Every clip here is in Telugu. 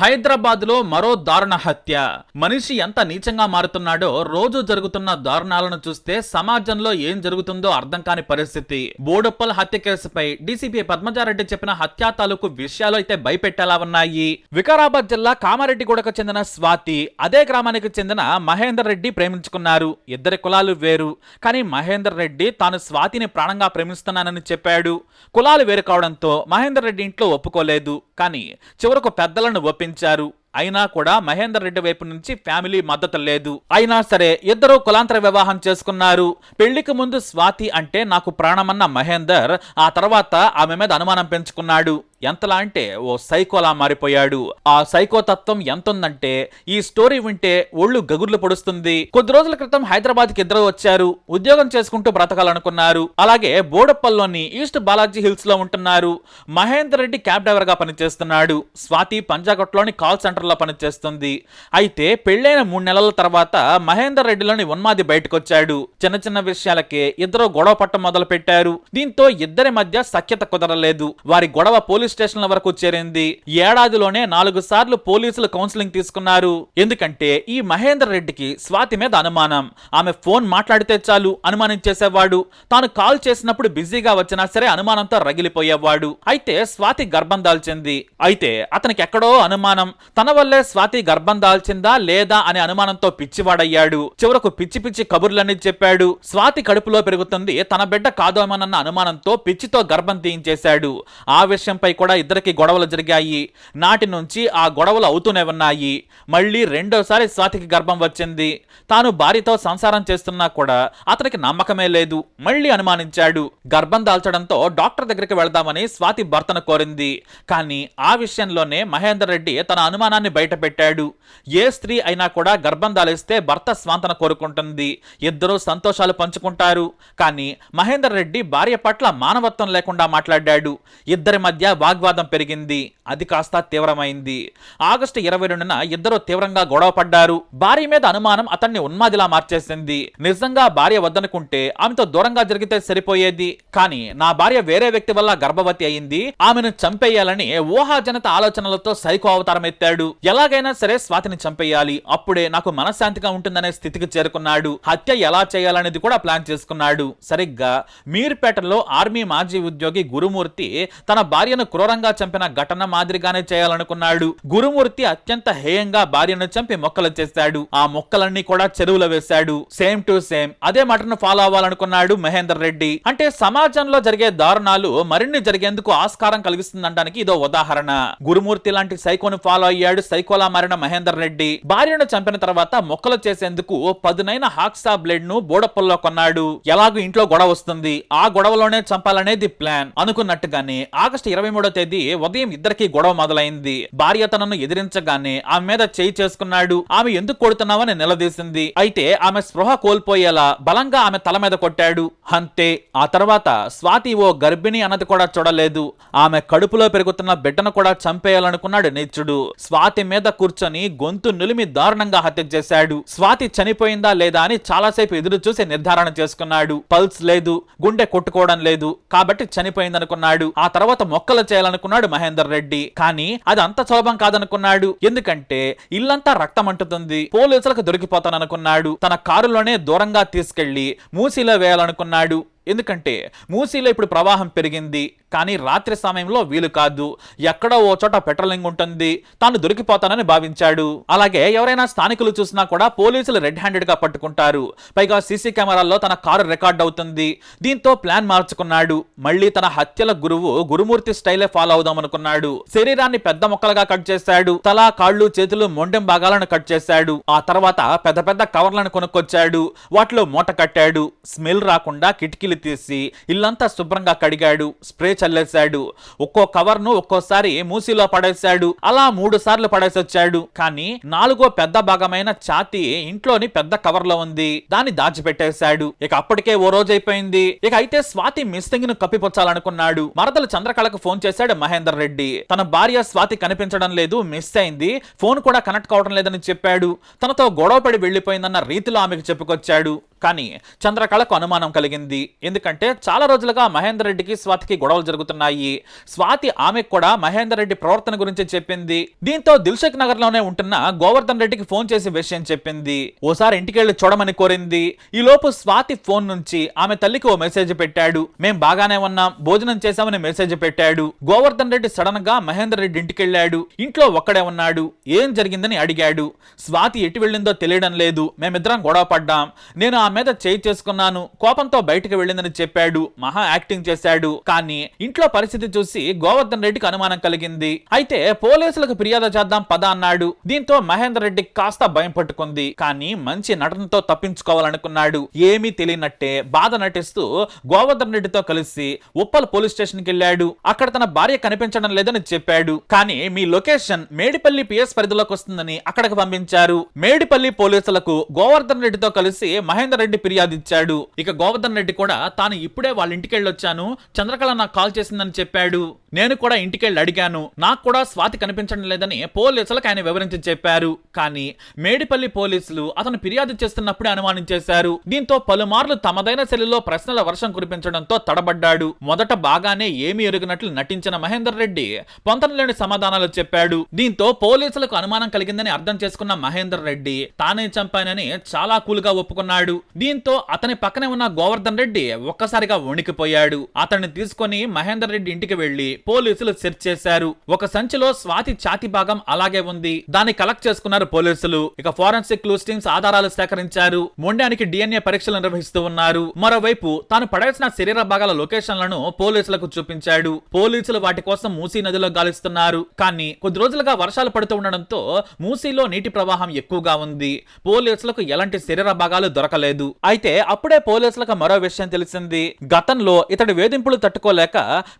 హైదరాబాద్లో మరో దారుణ హత్య. మనిషి ఎంత నీచంగా మారుతున్నాడో రోజు జరుగుతున్న దారుణాలను చూస్తే సమాజంలో ఏం జరుగుతుందో అర్థం కాని పరిస్థితి. బోడప్పల్ హత్య కేసుపై డీసీపీ పద్మజారెడ్డి చెప్పిన హత్యా తాలూకు విషయాలు అయితే భయపెట్టేలా ఉన్నాయి. వికారాబాద్ జిల్లా కామారెడ్డిగూడకు చెందిన స్వాతి అదే గ్రామానికి చెందిన మహేందర్ రెడ్డి ప్రేమించుకున్నారు. ఇద్దరి కులాలు వేరు. కానీ మహేందర్ రెడ్డి తాను స్వాతిని ప్రాణంగా ప్రేమిస్తున్నానని చెప్పాడు. కులాలు వేరు కావడంతో మహేందర్ రెడ్డి ఇంట్లో ఒప్పుకోలేదు. కానీ చివరకు పెద్దలను పెంచారు అయినా కూడా మహేందర్ రెడ్డి వైపు నుంచి ఫ్యామిలీ మద్దతు లేదు. అయినా సరే ఇద్దరు కులాంతర వివాహం చేసుకున్నారు. పెళ్ళికి ముందు స్వాతి అంటే నాకు ప్రాణమన్న మహేందర్ ఆ తర్వాత ఆమె మీద అనుమానం పెంచుకున్నాడు. ఎంతలా అంటే ఓ సైకోలా మారిపోయాడు. ఆ సైకో తత్వం ఎంతుందంటే ఈ స్టోరీ వింటే ఒళ్ళు గగుర్లు పొడుస్తుంది. కొద్ది రోజుల క్రితం హైదరాబాద్కి ఇద్దరు వచ్చారు. ఉద్యోగం చేసుకుంటూ బ్రతకాలనుకున్నారు. అలాగే బోడప్పల్లోని ఈస్ట్ బాలాజీ హిల్స్లో ఉంటున్నారు. మహేందర్ రెడ్డి క్యాబ్ డ్రైవర్గా పనిచేస్తున్నాడు. స్వాతి పంజాగట్లోని కాల్ సెంటర్లో పనిచేస్తుంది. అయితే పెళ్ళైన మూడు నెలల తర్వాత మహేందర్ రెడ్డిలోని ఉన్మాది బయటకొచ్చాడు. చిన్న చిన్న విషయాలకే ఇద్దరు గొడవ పట్టం మొదలు పెట్టారు దీంతో ఇద్దరి మధ్య సఖ్యత కుదరలేదు. వారి గొడవ పోలీస్ స్టేషన్ల వరకు చేరింది. ఏడాదిలోనే నాలుగు సార్లు పోలీసులు కౌన్సిలింగ్ తీసుకున్నారు. ఎందుకంటే ఈ మహేందర్ రెడ్డికి స్వాతి మీద అనుమానం. ఆమె ఫోన్ మాట్లాడితే చాలు అనుమానించేసేవాడు. తాను కాల్ చేసినప్పుడు బిజీగా వచ్చినా సరే అనుమానంతో రగిలిపోయేవాడు. అయితే స్వాతి గర్భం దాల్చింది. అయితే అతనికి ఎక్కడో అనుమానం. తన వల్లే స్వాతి గర్భం దాల్చిందా లేదా అనే అనుమానంతో పిచ్చివాడయ్యాడు. చివరకు పిచ్చి పిచ్చి కబుర్లన్నీ చెప్పాడు. స్వాతి కడుపులో పెరుగుతుంది తన బిడ్డ కాదోమనన్న అనుమానంతో పిచ్చితో గర్భం తీయించేశాడు. ఆ విషయంపై కూడా ఇద్దరికి గొడవలు జరిగాయి. నాటి నుంచి ఆ గొడవలు అవుతూనే ఉన్నాయి. మళ్ళీ రెండోసారి స్వాతికి గర్భం వచ్చింది. తాను భార్యతో సంసారం చేస్తున్నా కూడా అతనికి నమ్మకమే లేదు. మళ్ళీ అనుమానించాడు. గర్భం దాల్చడంతో డాక్టర్ దగ్గరికి వెళదామని స్వాతి భర్తను కోరింది. కానీ ఆ విషయంలోనే మహేందర్ రెడ్డి తన అనుమానాన్ని బయటపెట్టాడు. ఏ స్త్రీ అయినా కూడా గర్భం దాలిస్తే భర్త స్వాంతన కోరుకుంటుంది. ఇద్దరూ సంతోషాలు పంచుకుంటారు. కానీ మహేందర్ రెడ్డి భార్య పట్ల మానవత్వం లేకుండా మాట్లాడాడు. ఇద్దరి మధ్య వాగ్వాదం పెరిగింది. అది కాస్త తీవ్రమైంది. ఆగస్టు ఇరవై రెండున ఇద్దరు తీవ్రంగా గొడవ పడ్డారు. భార్య మీద అనుమానం అతన్ని ఉన్మాదిలా మార్చేసింది. నిజంగా భార్య వద్దనుకుంటే ఆమెతో దూరంగా జరిగితే సరిపోయేది. కానీ నా భార్య వేరే వ్యక్తి వల్ల గర్భవతి అయింది. ఆమెను చంపేయాలని ఊహాజనిత ఆలోచనలతో సైకో అవతారం ఎత్తాడు. ఎలాగైనా సరే స్వాతిని చంపేయాలి. అప్పుడే నాకు మనశ్శాంతిగా ఉంటుందనే స్థితికి చేరుకున్నాడు. హత్య ఎలా చేయాలనేది కూడా ప్లాన్ చేసుకున్నాడు. సరిగ్గా మీర్పేటలో ఆర్మీ మాజీ ఉద్యోగి గురుమూర్తి తన భార్యను క్రూరంగా చంపిన ఘటన మాదిరిగానే చేయాలనుకున్నాడు. గురుమూర్తి అత్యంత హేయంగా భార్యను చంపి మొక్కలు చేశాడు. ఆ మొక్కలన్నీ కూడా చెరువులో వేశాడు. సేమ్ టు సేమ్ అదే మటను ఫాలో అవ్వాలనుకున్నాడు మహేందర్ రెడ్డి. అంటే సమాజంలో జరిగే దారుణాలు మరిన్ని జరిగేందుకు ఆస్కారం కలిగిస్తుందనడానికి ఇదో ఉదాహరణ. గురుమూర్తి లాంటి సైకోను ఫాలో అయ్యాడు సైకోలా మారిన మహేందర్ రెడ్డి. భార్యను చంపిన తర్వాత మొక్కలు చేసేందుకు పదునైన హాక్సా బ్లేడ్ను బోడప్పల్లో కొన్నాడు. ఎలాగో ఇంట్లో గొడవ వస్తుంది. ఆ గొడవలోనే చంపాలనేది ప్లాన్ అనుకున్నట్టుగానే ఆగస్టు ఇరవై పదమూడో తేదీ ఉదయం ఇద్దరికి గొడవ మొదలైంది. భార్య తనను ఎదిరించగానే ఆమె మీద చేయి చేసుకున్నాడు. ఆమె ఎందుకు కొడుతున్నావని నిలదీసింది. అయితే ఆమె స్పృహ కోల్పోయేలా బలంగా ఆమె తల మీద కొట్టాడు. అంతే. ఆ తర్వాత స్వాతి ఓ గర్భిణి అన్నది కూడా చూడలేదు. ఆమె కడుపులో పెరుగుతున్న బిడ్డను కూడా చంపేయాలనుకున్నాడు నీచుడు. స్వాతి మీద కూర్చొని గొంతు నులిమి దారుణంగా హత్య చేశాడు. స్వాతి చనిపోయిందా లేదా అని చాలాసేపు ఎదురు చూసి నిర్ధారణ చేసుకున్నాడు. పల్స్ లేదు. గుండె కొట్టుకోవడం లేదు. కాబట్టి చనిపోయిందనుకున్నాడు. ఆ తర్వాత మొక్కలు చేయాలనుకున్నాడు మహేందర్ రెడ్డి. కానీ అది అంత సులభం కాదనుకున్నాడు. ఎందుకంటే ఇల్లంతా రక్తం అంటుతుంది. పోలీసులకు దొరికిపోతాననుకున్నాడు. తన కారులోనే దూరంగా తీసుకెళ్ళి మూసీలో వేయాలనుకున్నాడు. ఎందుకంటే మూసీలో ఇప్పుడు ప్రవాహం పెరిగింది కానీ రాత్రి సమయంలో వీలు కాదు. ఎక్కడో ఓ చోట పెట్రోలింగ్ ఉంటుంది తాను దొరికిపోతానని భావించాడు. అలాగే ఎవరైనా స్థానికులు చూసినా కూడా పోలీసులు రెడ్ హ్యాండెడ్గా పట్టుకుంటారు. పైగా సీసీ కెమెరాల్లో తన కారు రికార్డ్ అవుతుంది. దీంతో ప్లాన్ మార్చుకున్నాడు. మళ్ళీ తన హత్యల గురువు గురుమూర్తి స్టైలే ఫాలో అవుదాం అనుకున్నాడు. శరీరాన్ని పెద్ద ముక్కలుగా కట్ చేశాడు. తల కాళ్ళు చేతులు మొండెం భాగాలను కట్ చేశాడు. ఆ తర్వాత పెద్ద పెద్ద కవర్లను కొనుక్కొచ్చాడు. వాటిలో మూట కట్టాడు. స్మెల్ రాకుండా కిటికీలు తీసి ఇల్లంతా శుభ్రంగా కడిగాడు స్ప్రే చల్లేశాడు ఒక్కో కవర్ను ఒక్కోసారి మూసిలో పడేశాడు అలా మూడు సార్లు పడేసొచ్చాడు కానీ నాలుగో పెద్ద భాగమైన ఛాతి ఇంట్లోని పెద్ద కవర్లో ఉంది. దాన్ని దాచిపెట్టేశాడు. ఇక అప్పటికే ఓ రోజు అయిపోయింది. ఇక అయితే స్వాతి మిస్సింగ్ను కప్పిపుచ్చాలనుకున్నాడు. మరదలు చంద్రకళకు ఫోన్ చేశాడు మహేందర్ రెడ్డి. తన భార్య స్వాతి కనిపించడం లేదు మిస్ అయింది. ఫోన్ కూడా కనెక్ట్ కావడం లేదని చెప్పాడు. తనతో గొడవపడి వెళ్ళిపోయిందన్న రీతిలో ఆమెకు చెప్పుకొచ్చాడు. కానీ చంద్రకళకు అనుమానం కలిగింది. ఎందుకంటే చాలా రోజులుగా మహేందర్ రెడ్డికి స్వాతికి గొడవలు జరుగుతున్నాయి. స్వాతి ఆమెకు కూడా మహేందర్ రెడ్డి ప్రవర్తన గురించి చెప్పింది. దీంతో దిల్షక్ నగర్లోనే ఉంటున్న గోవర్ధన్ రెడ్డికి ఫోన్ చేసి విషయం చెప్పింది. ఓసారి ఇంటికి వెళ్ళి చూడమని కోరింది. ఈ లోపు స్వాతి ఫోన్ నుంచి ఆమె తల్లికి ఓ మెసేజ్ పెట్టాడు. మేం బాగానే ఉన్నాం. భోజనం చేశామని మెసేజ్ పెట్టాడు. గోవర్ధన్ రెడ్డి సడన్గా మహేందర్ రెడ్డి ఇంటికి వెళ్ళాడు ఇంట్లో ఒక్కడే ఉన్నాడు. ఏం జరిగిందని అడిగాడు. స్వాతి ఎటు వెళ్ళిందో తెలియడం లేదు. మేమిద్దరం గొడవ పడ్డాం. నేను ఆ మీద చేయి చేసుకున్నాను. కోపంతో బయటకు వెళ్ళిందని చెప్పాడు. మహా యాక్టింగ్ చేశాడు. కానీ ఇంట్లో పరిస్థితి చూసి గోవర్ధన్ రెడ్డికి అనుమానం కలిగింది. అయితే పోలీసులకు ఫిర్యాదు చేద్దాం పద అన్నాడు. దీంతో మహేందర్ రెడ్డి కాస్త భయం పట్టుకుంది. కానీ మంచి నటనతో తప్పించుకోవాలనుకున్నాడు. ఏమీ తెలియనట్టే బాధ నటిస్తూ గోవర్ధన్ రెడ్డితో కలిసి ఉప్పల్ పోలీస్ స్టేషన్కి వెళ్ళాడు. అక్కడ తన భార్య కనిపించడం లేదని చెప్పాడు. కానీ మీ లొకేషన్ మేడిపల్లి పిఎస్ పరిధిలోకి వస్తుందని అక్కడికి పంపించారు. మేడిపల్లి పోలీసులకు గోవర్ధన్ రెడ్డితో కలిసి మహేందర్ రెడ్డి ఫిర్యాదు ఇచ్చాడు. ఇక గోవర్ధన్ రెడ్డి కూడా తాను ఇప్పుడే వాళ్ళ ఇంటికి వెళ్ళొచ్చాను చంద్రకళ నాకు కాల్ చేసిందని చెప్పాడు. నేను కూడా ఇంటికి వెళ్ళి అడిగాను. నాకు కూడా స్వాతి కనిపించడం లేదని పోలీసులకు ఆయన వివరించి చెప్పారు. కానీ మేడిపల్లి పోలీసులు అతను ఫిర్యాదు చేస్తున్నప్పుడే అనుమానించేశారు. దీంతో పలుమార్లు తమదైన శైలిలో ప్రశ్నల వర్షం కురిపించడంతో తడబడ్డాడు. మొదట బాగానే ఏమీ ఎరుగినట్లు నటించిన మహేందర్ రెడ్డి పొంతనలేని సమాధానాలు చెప్పాడు. దీంతో పోలీసులకు అనుమానం కలిగిందని అర్థం చేసుకున్న మహేందర్ రెడ్డి తానే చంపానని చాలా కూల్గా ఒప్పుకున్నాడు. దీంతో అతని పక్కనే ఉన్న గోవర్ధన్ రెడ్డి ఒక్కసారిగా వణికిపోయాడు. అతన్ని తీసుకొని మహేందర్ రెడ్డి ఇంటికి వెళ్ళి పోలీసులు సెర్చ్ చేశారు. ఒక సంచిలో స్వాతి ఛాతి భాగం అలాగే ఉంది. దాన్ని కలెక్ట్ చేసుకున్నారు పోలీసులు. ఇక ఫోరెన్సిక్ క్లూస్ టీమ్స్ ఆధారాలు సేకరించారు. మొండానికి డిఎన్ఏ పరీక్షలు నిర్వహిస్తూ ఉన్నారు. మరోవైపు తాను పడేసిన శరీర భాగాల లొకేషన్లను పోలీసులకు చూపించాడు. పోలీసులు వాటి కోసం మూసీ నదిలో గాలిస్తున్నారు. కానీ కొద్ది రోజులుగా వర్షాలు పడుతూ ఉండడంతో మూసీలో నీటి ప్రవాహం ఎక్కువగా ఉంది. పోలీసులకు ఎలాంటి శరీర భాగాలు దొరకలేదు. అయితే అప్పుడే పోలీసులకు మరో విషయం తెలిసింది. గతంలో ఇతడి వేధింపులు తట్టుకోలేక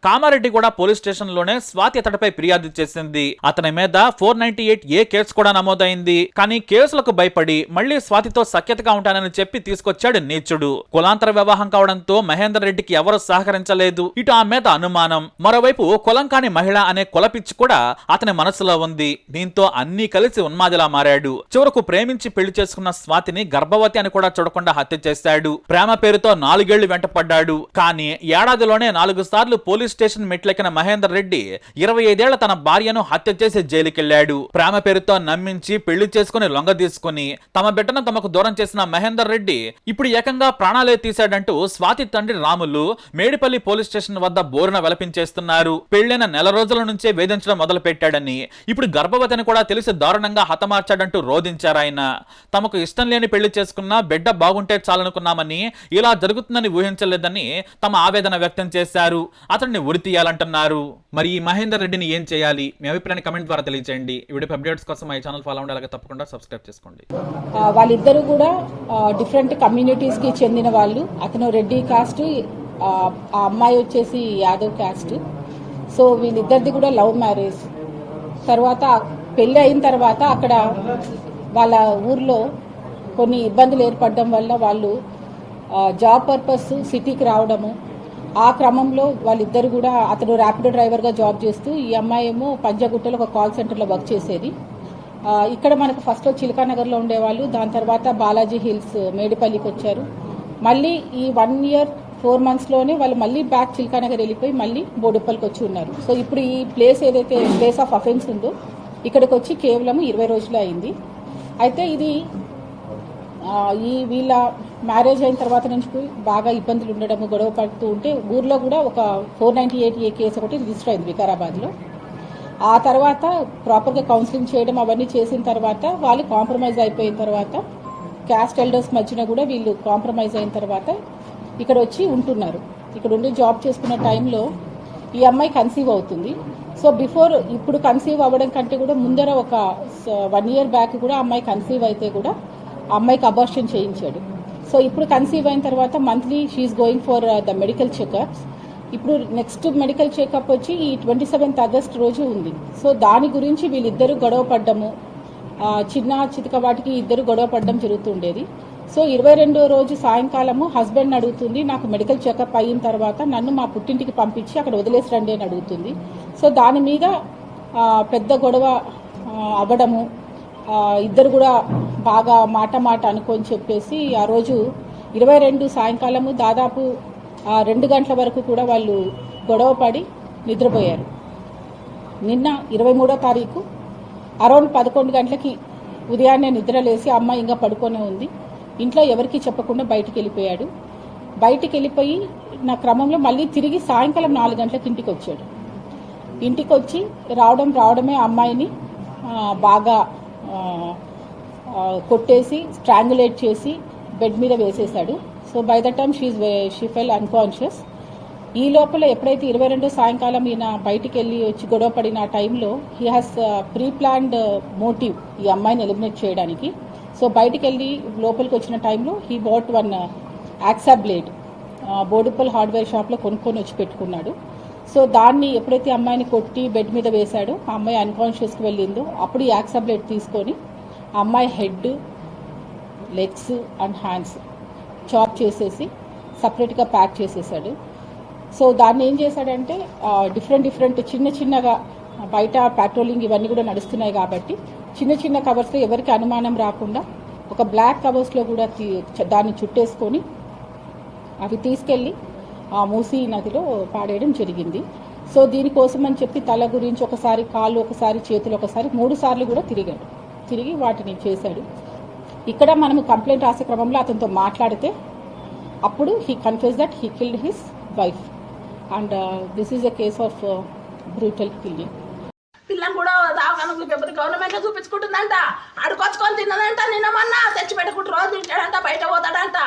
కామారెడ్డి కూడా పోలీస్ స్టేషన్లోనే స్వాతి అతడిపై ఫిర్యాదు చేసింది. అతని మీద four ninety eight A case కూడా నమోదైంది. కానీ కేసులకు భయపడి మళ్ళీ స్వాతితో సఖ్యతగా ఉంటానని చెప్పి తీసుకొచ్చాడు నీచుడు. కులాంతర వివాహం కావడంతో మహేందర్ రెడ్డికి ఎవరు సహకరించలేదు. ఇటు ఆ మీద అనుమానం. మరోవైపు కులం కాని మహిళ అనే కులపిచ్చి కూడా అతని మనసులో ఉంది. దీంతో అన్ని కలిసి ఉన్మాదిలా మారాడు. చివరకు ప్రేమించి పెళ్ళి చేసుకున్న స్వాతిని గర్భవతి అని కూడా చూడకుండా హత్య చేశాడు. ప్రేమ పేరుతో నాలుగేళ్ళు వెంటపడ్డాడు. కానీ ఏడాదిలోనే నాలుగు సార్లు పోలీస్ స్టేషన్ మెట్లెక్కిన మహేందర్ రెడ్డి ఇరవై ఐదేళ్ళ తన భార్యను హత్య చేసి జైలుకెళ్ళాడు. ప్రేమ పేరుతో నమ్మించి పెళ్ళి చేసుకుని లొంగ తీసుకుని తమ బిడ్డను తమకు దూరం చేసిన మహేందర్ రెడ్డి ఇప్పుడు ఏకంగా ప్రాణాలే తీశాడంటూ స్వాతి తండ్రి రాములు మేడిపల్లి పోలీస్ స్టేషన్ వద్ద బోరున వెలపించేస్తున్నారు. పెళ్ళైన నెల రోజుల నుంచే వేధించడం మొదలు పెట్టాడని ఇప్పుడు గర్భవతిని కూడా తెలిసి దారుణంగా హతమార్చాడంటూ రోధించారు ఆయన తమకు ఇష్టం లేని పెళ్ళి చేసుకున్న బిడ్డ బాగుంటే చాలనుకున్నామని ఇలా జరుగుతుందని ఊహించలేదని తమ ఆవేదన వ్యక్తం చేశారు. అతన్ని ఉరి తీయాలంటున్నారు. మరి ఈ మహేందర్ రెడ్డిని ఏం చేయాలి? మీ అభిప్రాయాన్ని కమెంట్ ద్వారా తెలియజేయండి వీడియో అప్డేట్స్ కోసం మా ఛానల్ ఫాలో అవ్వండి. అలాగే తప్పకుండా సబ్స్క్రైబ్ చేసుకోండి. వాళ్ళిద్దరూ కూడా డిఫరెంట్ కమ్యూనిటీస్కి చెందిన వాళ్ళు. అతను రెడ్డి కాస్ట్ ఆ అమ్మాయి వచ్చేసి యాదవ్ కాస్ట్ సో వీళ్ళిద్దరిది కూడా లవ్ మ్యారేజ్. తర్వాత పెళ్ళి అయిన తర్వాత అక్కడ వాళ్ళ ఊర్లో కొన్ని ఇబ్బందులు ఏర్పడడం వల్ల వాళ్ళు జాబ్ పర్పస్ సిటీకి రావడము. ఆ క్రమంలో వాళ్ళిద్దరు కూడా అతను ర్యాపిడో డ్రైవర్గా జాబ్ చేస్తూ ఈ అమ్మాయి ఏమో పంజాగుట్టలో ఒక కాల్ సెంటర్లో వర్క్ చేసేది. ఇక్కడ మనకు ఫస్ట్ చిలకానగర్లో ఉండేవాళ్ళు. దాని తర్వాత బాలాజీ హిల్స్ మేడిపల్లికి వచ్చారు. మళ్ళీ ఈ వన్ ఇయర్ ఫోర్ మంత్స్లోనే వాళ్ళు మళ్ళీ బ్యాక్ చిలకానగర్ వెళ్ళిపోయి మళ్ళీ బోడుప్పల్కి వచ్చి ఉన్నారు. సో ఇప్పుడు ఈ ప్లేస్ ఏదైతే ప్లేస్ ఆఫ్ అఫెన్స్ ఉందో ఇక్కడికి వచ్చి కేవలం ఇరవై రోజులు అయింది. అయితే ఇది ఈ వీళ్ళ మ్యారేజ్ అయిన తర్వాత నుంచి బాగా ఇబ్బందులు ఉండడము గొడవ పడుతూ ఉంటే ఊర్లో కూడా ఒక four ninety eight A case ఒకటి రిజిస్టర్ అయింది వికారాబాద్లో. ఆ తర్వాత ప్రాపర్గా కౌన్సిలింగ్ చేయడం అవన్నీ చేసిన తర్వాత వాళ్ళు కాంప్రమైజ్ అయిపోయిన తర్వాత క్యాస్ట్ ఎల్డర్స్ మధ్యన కూడా వీళ్ళు కాంప్రమైజ్ అయిన తర్వాత ఇక్కడ వచ్చి ఉంటున్నారు. ఇక్కడ ఉండి జాబ్ చేసుకున్న టైంలో ఈ అమ్మాయి కన్సీవ్ అవుతుంది. సో బిఫోర్ ఇప్పుడు కన్సీవ్ అవ్వడం కంటే కూడా ముందర ఒక వన్ ఇయర్ బ్యాక్ కూడా అమ్మాయి కన్సీవ్ అయితే కూడా అమ్మాయికి అబార్షన్ చేయించాడు. సో ఇప్పుడు కన్సీవ్ అయిన తర్వాత monthly she's going for the medical checkups ఇప్పుడు నెక్స్ట్ మెడికల్ చెకప్ వచ్చి ఈ ట్వంటీ సెవెంత్ ఆగస్ట్ రోజు ఉంది. సో దాని గురించి వీళ్ళిద్దరూ గొడవ పడ్డము. చిన్న చితక వాటికి ఇద్దరు గొడవ పడడం జరుగుతుండేది సో ఇరవై రెండో రోజు సాయంకాలము హస్బెండ్ అడుగుతుంది నాకు మెడికల్ చెకప్ అయిన తర్వాత నన్ను మా పుట్టింటికి పంపించి అక్కడ వదిలేసి రండి అని అడుగుతుంది. సో దాని మీద పెద్ద గొడవ అవ్వడము ఇద్దరు కూడా బాగా మాట మాట అనుకొని చెప్పేసి ఆ రోజు ఇరవై రెండు సాయంకాలము దాదాపు రెండు గంటల వరకు కూడా వాళ్ళు గొడవపడి నిద్రపోయారు. నిన్న ఇరవై మూడో తారీఖు అరౌండ్ పదకొండు గంటలకి ఉదయాన్నే నిద్రలేసి అమ్మాయి ఇంకా పడుకొనే ఉంది. ఇంట్లో ఎవరికీ చెప్పకుండా బయటికి వెళ్ళిపోయాడు బయటికి వెళ్ళిపోయి నా క్రమంలో మళ్ళీ తిరిగి సాయంకాలం నాలుగు గంటలకు ఇంటికి వచ్చాడు ఇంటికి వచ్చి రావడం రావడమే అమ్మాయిని బాగా కొట్టేసి స్ట్రాంగులేట్ చేసి బెడ్ మీద వేసేశాడు. So by the time she she fell unconscious ఈ లోపల ఎప్పుడైతే ఇరవై రెండు సాయంకాలం ఈయన బయటికి వెళ్ళి వచ్చి గొడవ పడిన ఆ టైంలో he has pre planned motive ఈ అమ్మాయిని ఎలిమినేట్ చేయడానికి. సో బయటికి వెళ్ళి లోపలికి వచ్చిన టైంలో he bought one hacksaw blade Boduppal hardware షాప్లో కొనుక్కొని వచ్చి పెట్టుకున్నాడు. సో దాన్ని ఎప్పుడైతే అమ్మాయిని కొట్టి బెడ్ మీద వేశాడో ఆ అమ్మాయి అన్కాన్షియస్కి వెళ్ళిందో అప్పుడు యాక్సబ్లెట్ తీసుకొని ఆ అమ్మాయి head legs and hands chop చేసేసి సపరేట్గా ప్యాక్ చేసేసాడు. సో దాన్ని ఏం చేశాడంటే డిఫరెంట్ డిఫరెంట్ చిన్న చిన్నగా బయట పెట్రోలింగ్ ఇవన్నీ కూడా నడుస్తున్నాయి కాబట్టి చిన్న చిన్న కవర్స్లో ఎవరికి అనుమానం రాకుండా ఒక బ్లాక్ కవర్స్లో కూడా తీ- దాన్ని చుట్టేసుకొని అవి తీసుకెళ్ళి ఆ మూసీ నదిలో పాడేయడం జరిగింది. సో దీనికోసం అని చెప్పి తల గురించి ఒకసారి కాళ్ళు ఒకసారి చేతులు ఒకసారి మూడు సార్లు కూడా తిరిగాడు. తిరిగి వాటిని చేశాడు. ఇక్కడ మనం కంప్లైంట్ రాసే క్రమంలో అతనితో మాట్లాడితే అప్పుడు he confuse that he killed his wife and this is a case of brutal killing పిల్లని కూడా దావకాన చూపించకపోతే గవర్నమెంట్లో చూపించుకుంటుందంట. అడుకొచ్చుకొని తిన్నదంట నిన్న మొన్న తెచ్చి పెట్టుకుంటూ రోజు తింటాడంట బయట పోతాడంట.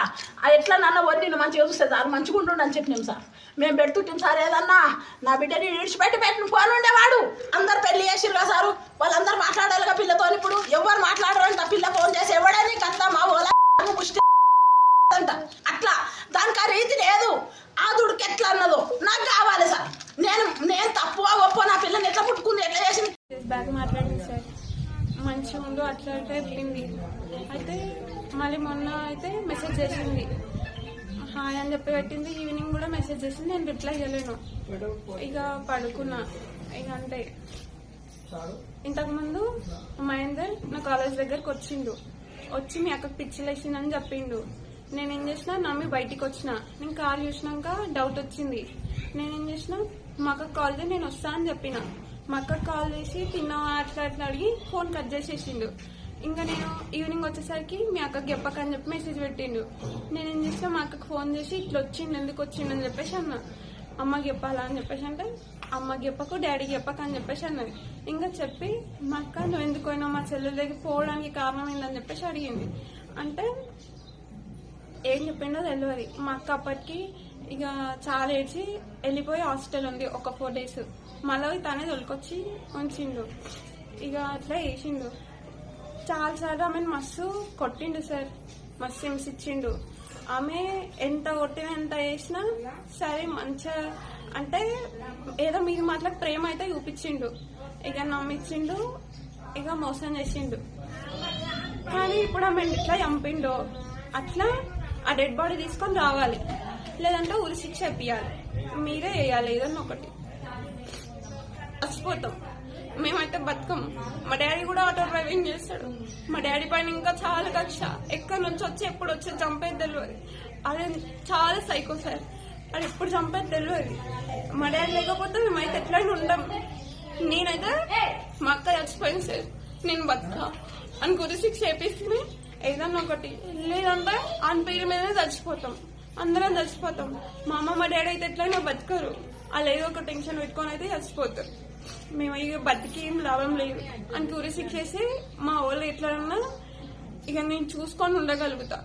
ఎట్లా నన్న వద్దు నిన్ను మంచిగా చూస్తే సార్ మంచిగా ఉంటుండని చెప్పినాం సార్. మేము పెడుతుంటాం సార్ ఏదన్నా నా బిడ్డని విడిచిపెట్టి పెట్టిన ఫోన్ ఉండేవాడు. అందరు పెళ్ళి చేసిరు సారు. వాళ్ళందరూ మాట్లాడాలిగా పిల్లతో ఇప్పుడు. ఎవరు మాట్లాడరంట పిల్ల ఫోన్ చేసి ఎవడని కత్త మా ఓలా అంట. అట్లా దానికి ఆ రీతి లేదు. ఆ దుడికి ఎట్లా అన్నదో నాకు కావాలి సార్ నేను నేను తప్పుగా గొప్ప నా పిల్లని ఎట్లా పుట్టుకుంది ఎట్లా చేసింది డేస్ బ్యాక్ మాట్లాడింది సార్. మంచిగా ఉండు అట్లా అట్లా చెప్పింది అయితే మళ్ళీ మొన్న అయితే మెసేజ్ చేసింది. హాయ్ అని చెప్పి పెట్టింది. ఈవినింగ్ కూడా మెసేజ్ చేసింది. నేను రిప్లై చేయలేను. ఇక పడుకున్నా. ఇక అంటే ఇంతకుముందు మహేందర్ నా కాలేజ్ దగ్గరకు వచ్చిండు. వచ్చి మీ అక్కకు పిచ్చిలేసిందని చెప్పిండు. నేనేం చేసిన నమ్మి బయటికి వచ్చిన. నేను కాల్ చూసినాక డౌట్ వచ్చింది. నేనేం చేసిన మా అక్కకు కాల్ చేసి నేను వస్తా అని చెప్పిన. మా అక్కకు కాల్ చేసి తిన్నావా? అట్లా అట్లా అడిగి ఫోన్ కట్ చేసేసిండు. ఇంకా నేను ఈవినింగ్ వచ్చేసరికి మీ అక్కకి చెప్పకని చెప్పి మెసేజ్ పెట్టిండు. నేను ఏం చేసిన మా అక్కకు ఫోన్ చేసి ఇట్లా వచ్చిండు ఎందుకు వచ్చిండు అని చెప్పేసి అన్నా. అమ్మకి చెప్పాలా అని చెప్పేసి అంటే అమ్మకి చెప్పకు డాడీకి చెప్పక అని చెప్పేసి అన్నది. ఇంకా చెప్పి మా అక్క నువ్వు ఎందుకు పోయినావు? మా చెల్లెలకి దగ్గర పోవడానికి కారణం ఏంటని చెప్పేసి అడిగింది. అంటే ఏం చెప్పిండో తెలియదు మా అక్క అప్పటికి ఇక చాలా ఏడ్చి వెళ్ళిపోయి హాస్టల్ ఉంది ఒక ఫోర్ డేస్ మళ్ళీ తనే తొలికొచ్చి ఉంచిండు. ఇక అట్లా వేసిండు చాలాసార్లు ఆమెను మస్తు కొట్టిండు సార్. మస్తు హింసించిండు ఆమె ఎంత కొట్టిన ఎంత చేసినా సరే మంచిగా అంటే ఏదో మీరు మాటలకు ప్రేమ అయితే చూపించిండు. ఇక నమ్మించిండు ఇక మోసం చేసిండు. కానీ ఇప్పుడు ఆమె ఇట్లా చంపిండు అట్లా ఆ డెడ్ బాడీ తీసుకొని రావాలి. లేదంటే ఉరి శిక్ష ఇప్పించాలి మీరే వేయాలి ఏదన్నా ఒకటి. చచ్చిపోతాం మేమైతే బతకం. మా డాడీ కూడా ఆటో డ్రైవింగ్ చేస్తాడు. మా డాడీ పైన ఇంకా చాలా కక్ష. ఎక్కడి నుంచి వచ్చి ఎప్పుడు వచ్చి చంపేది తెలియదు అదే చాలా సైకో సార్. అది ఎప్పుడు చంపేది తెలియదు మా డాడీ లేకపోతే మేమైతే ఎట్లయినా ఉండం. నేనైతే మా అక్క చచ్చిపోయింది సార్. నేను బతుకా. అని గురి శిక్ష చేపిస్తుంది ఏదన్నా ఒకటి. లేదంటే ఆయన పేరు మీదనే చచ్చిపోతాం. అందరం చచ్చిపోతాం. మా అమ్మ మా డాడీ అయితే ఎట్లయినా బతకరు. వాళ్ళు ఏదో ఒక టెన్షన్ పెట్టుకొని అయితే చచ్చిపోతారు. మేము ఇక బతికి ఏం లాభం లేదు. అని గురి ఇచ్చేసి మా వాళ్ళు ఎట్లా ఇక నేను చూసుకొని ఉండగలుగుతా.